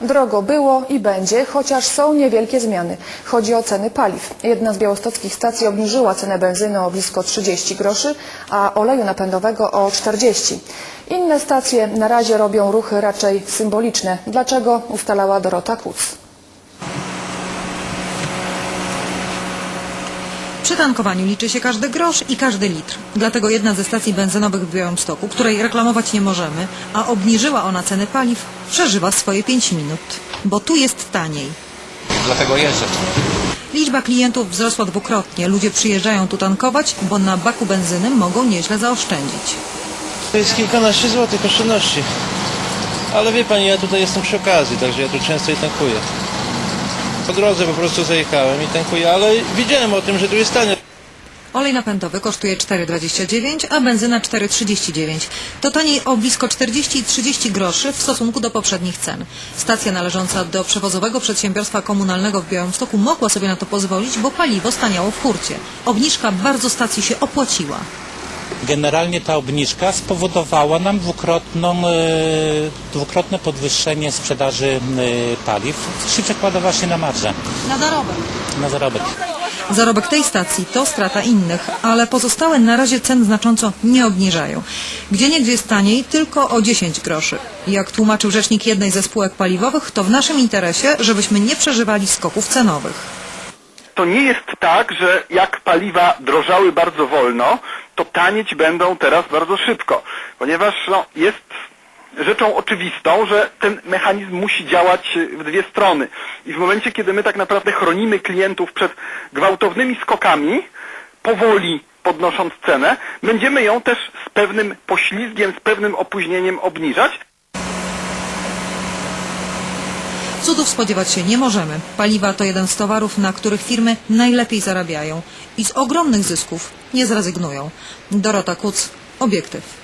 Drogo było i będzie, chociaż są niewielkie zmiany. Chodzi o ceny paliw. Jedna z białostockich stacji obniżyła cenę benzyny o blisko 30 groszy, a oleju napędowego o 40. Inne stacje na razie robią ruchy raczej symboliczne. Dlaczego ustalała Dorota Kuc? Przy tankowaniu liczy się każdy grosz i każdy litr. Dlatego jedna ze stacji benzynowych w Białymstoku, której reklamować nie możemy, a obniżyła ona ceny paliw, przeżywa swoje 5 minut. Bo tu jest taniej. Dlatego jeżdżę. Liczba klientów wzrosła dwukrotnie. Ludzie przyjeżdżają tu tankować, bo na baku benzyny mogą nieźle zaoszczędzić. To jest kilkanaście złotych oszczędności. Ale wie pani, ja tutaj jestem przy okazji, także ja tu często i tankuję. Po drodze po prostu zajechałem i tankuję, ale widziałem o tym, że tu jest tanie. Olej napędowy kosztuje 4,29, a benzyna 4,39. To taniej o blisko 40 i 30 groszy w stosunku do poprzednich cen. Stacja należąca do przewozowego przedsiębiorstwa komunalnego w Białymstoku mogła sobie na to pozwolić, bo paliwo staniało w hurcie. Obniżka bardzo stacji się opłaciła. Generalnie ta obniżka spowodowała nam dwukrotną, e, dwukrotne podwyższenie sprzedaży e, paliw, co się przekłada właśnie na marżę, Na zarobek. na zarobek. Zarobek tej stacji to strata innych, ale pozostałe na razie cen znacząco nie obniżają. Gdzie niegdzie jest taniej tylko o 10 groszy. Jak tłumaczył rzecznik jednej ze spółek paliwowych, to w naszym interesie, żebyśmy nie przeżywali skoków cenowych. To nie jest tak, że jak paliwa drożały bardzo wolno, to tanieć będą teraz bardzo szybko, ponieważ no, jest rzeczą oczywistą, że ten mechanizm musi działać w dwie strony. I w momencie, kiedy my tak naprawdę chronimy klientów przed gwałtownymi skokami, powoli podnosząc cenę, będziemy ją też z pewnym poślizgiem, z pewnym opóźnieniem obniżać. Cudów spodziewać się nie możemy. Paliwa to jeden z towarów, na których firmy najlepiej zarabiają i z ogromnych zysków nie zrezygnują. Dorota Kuc, Obiektyw.